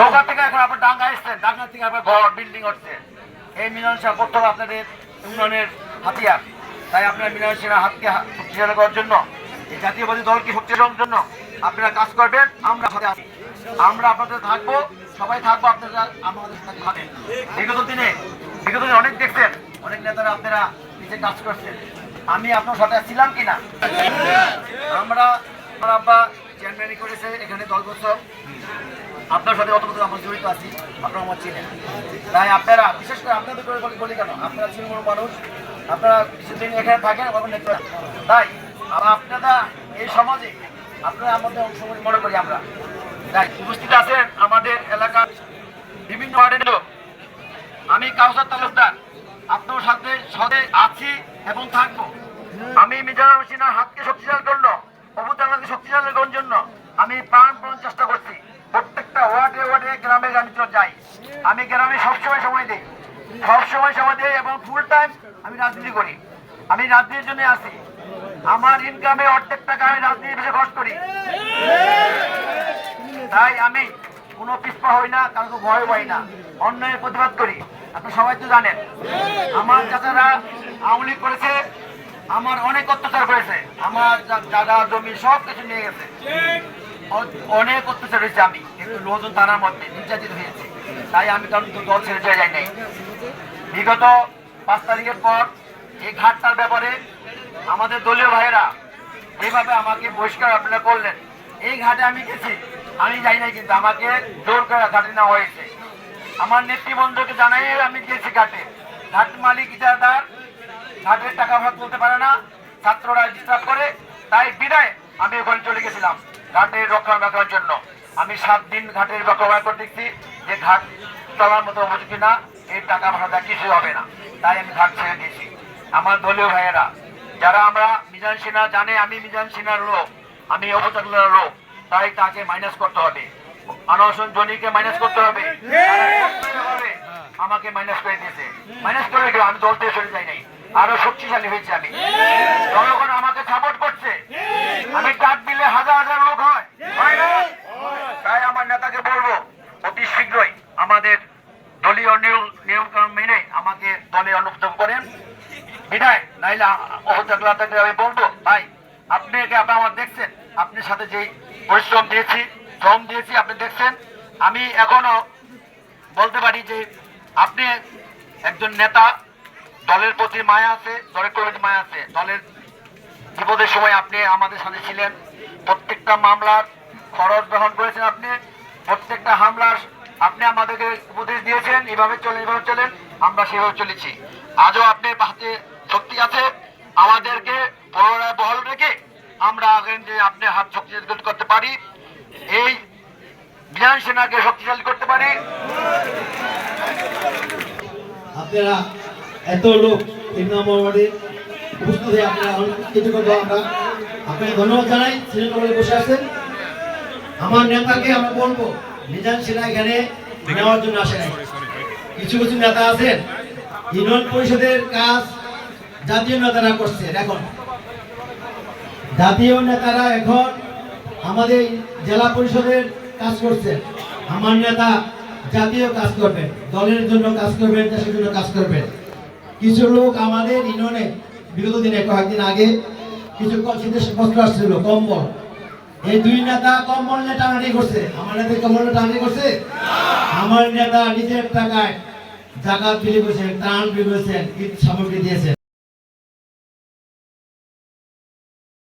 নৌকা থেকে এখন আপনার ডাঙ্গা এসছেন ডাঙ্গা থেকে আপনার ঘর বিল্ডিং হচ্ছে। এই মিলন সাহেব প্রথম আপনাদের উন্নয়নের হাতিয়ার। তাই আপনার মিলন হাতকে শক্তিশালী করার জন্য, এই জাতীয়বাদী দলকে শক্তিশালী জন্য আপনারা কাজ করবেন, আমরা সাথে আছি। আমরা আপনাদের থাকব, সবাই থাকব আপনারা আমাদের সাথে থাকবেন। বিগত দিনে বিগত দিনে অনেক দেখছেন, অনেক নেতারা আপনারা নিচে কাজ করছেন। আমি আপনার সাথে ছিলাম কিনা? আমরা, আমার আব্বা চেয়ারম্যানই করেছে, এখানে দশ বছর আপনার সাথে অত আমরা জড়িত আছি, আপনারা আমার চিনেন। তাই আপনারা, বিশেষ করে আপনাদের করে বলি- কেন? আপনারা ছিলমূল মানুষ, আপনারা কিছুদিন এখানে থাকেন তাই আপনারা এই সমাজে আপনারা আমাদের অংশ মনে করি আমরা। তাই উপস্থিত আছেন আমাদের এলাকার বিভিন্ন ওয়ার্ডের লোক। আমি কাউসার তালুকদার, আপনার সাথে সাথে আছি এবং থাকব। আমি মিজানুর হোসেনের হাতকে শক্তিশালী করল অবতারণাকে শক্তিশালী করার জন্য। আমি প্রাণপণ চেষ্টা করছি প্রত্যেকটা ওয়ার্ডে ওয়ার্ডে গ্রামে গ্রামে চলে যাই। আমি গ্রামে সবসময় সময় দিই। সবসময় সময় দিই এবং ফুল টাইম আমি রাজনীতি করি। আমি রাজনীতির জন্য আছি আমার ইনকামে অর্ধেক টাকা আমি রাজনীতির পিছনে খরচ করি। তাই আমি কোনো পিছপা হই না কারও ভয় পাই না। অন্যায়ের প্রতিবাদ করি। আপনি সবাই তো জানেন। আমার চাচারা আওয়ামী লীগ করেছে। আমার অনেক অত্যাচার করেছে। আমার জায়গা জমি সব কিছু নিয়ে গেছে। অনেক অত্যাচার হয়েছে আমি, কিন্তু লোজন থানার মধ্যে নির্যাতিত হয়েছে। তাই আমি কারণ দল ছেড়ে চলে যাই নাই। বিগত পাঁচ তারিখের পর এই ঘাটটার ব্যাপারে আমাদের দলীয় ভাইয়েরা যেভাবে আমাকে বহিষ্কার আপনারা করলেন। এই ঘাটে আমি গেছি, আমি যাই নাই, কিন্তু আমাকে জোর করে ঘাটে নেওয়া হয়েছে। আমার নেতৃবন্ধুকে জানাই আমি গেছি ঘাটে। ঘাট মালিক ইজাদার ঘাটের টাকা ভাগ তুলতে পারে না, ছাত্ররা ডিস্টার্ব করে, তাই বিদায়। আমি ওখানে চলে গেছিলাম ঘাটের রক্ষণাবেক্ষণের জন্য। আমি সাত দিন ঘাটের রক্ষণাবেক্ষণ করে দেখছি যে ঘাট চলার মতো উপযোগী না এই টাকা ভাড়া কিছু হবে না। তাই আমি ঘাট ছেড়ে দিয়েছি। আমার দলীয় ভাইয়েরা, যারা আমরা মিজান সিনহা জানে, আমি মিজান সিনহার লোক, আমি অবতার লোক, তাই তাকে মাইনাস করতে হবে। আনোসন জনিকে মাইনাস করতে হবে। আমাকে মাইনাস করে দিয়েছে। মাইনাস করে আমি দল থেকে সরে যাই নাই। আরও শক্তিশালী হয়েছে আমি। জনগণ আমাকে আমি ডাক দিলে হাজার হাজার লোক হয়। তাই আমার নেতাকে বলব অতি শীঘ্রই আমাদের দলীয় নিয়ম নিয়ম কানুন মেনে আমাকে দলে অনুপ্রবেশ করেন। বিদায় নাইলে অহতাকে আমি বলব ভাই আপনাকে আপনি আমার দেখছেন। আপনার সাথে যেই পরিশ্রম দিয়েছি শ্রম দিয়েছি আপনি দেখছেন। আমি এখনও বলতে পারি যে আপনি একজন নেতা দলের প্রতি মায়া আছে দলের প্রতি মায়া আছে দলের বিপদের সময় আপনি আমাদের সাথে ছিলেন। প্রত্যেকটা মামলার খরচ গ্রহণ করেছেন আপনি। প্রত্যেকটা হামলার আপনি আমাদেরকে উপদেশ দিয়েছেন, এভাবে চলেন এভাবে চলেন, আমরা সেভাবে চলেছি। আজও আপনার হাতে শক্তি আছে। আমাদেরকে পুনরায় বহল রেখে আমরা আগেন যে আপনি হাত শক্তিশালী করতে পারি। এই বিধান সেনাকে শক্তিশালী করতে পারি। আপনারা এত লোক ওয়ার্ডে উপস্থিত হয়ে আপনারা কিছু আমরা। আপনাকে ধন্যবাদ জানাই বসে আছেন। আমার নেতাকে বলব নিজান সেনা এখানে নেওয়ার জন্য আসে নাই। কিছু কিছু নেতা আছেন, ইউনিয়ন পরিষদের কাজ জাতীয় নেতারা করছে এখন। জাতীয় নেতারা এখন আমাদের জেলা পরিষদের কাজ করছেন। আমার নেতা জাতীয় কাজ করবেন, দলের জন্য কাজ করবেন, দেশের জন্য কাজ করবেন। কিছু লোক আমাদের ইউনিয়নে বিগত দিনে কয়েকদিন আগে কিছুক্ষণ শীতের বস্ত্র আসছিল, কম্বল। এই দুই নেতা কম্বল নিয়ে টানাটি করছে। আমার নেতা কম্বল নিয়ে টানাটানি করছে? আমার নেতা নিজের টাকায় জাকাত বিলি করেছেন, ত্রাণ বিলি করেছেন, ঈদ সামগ্রী দিয়েছেন।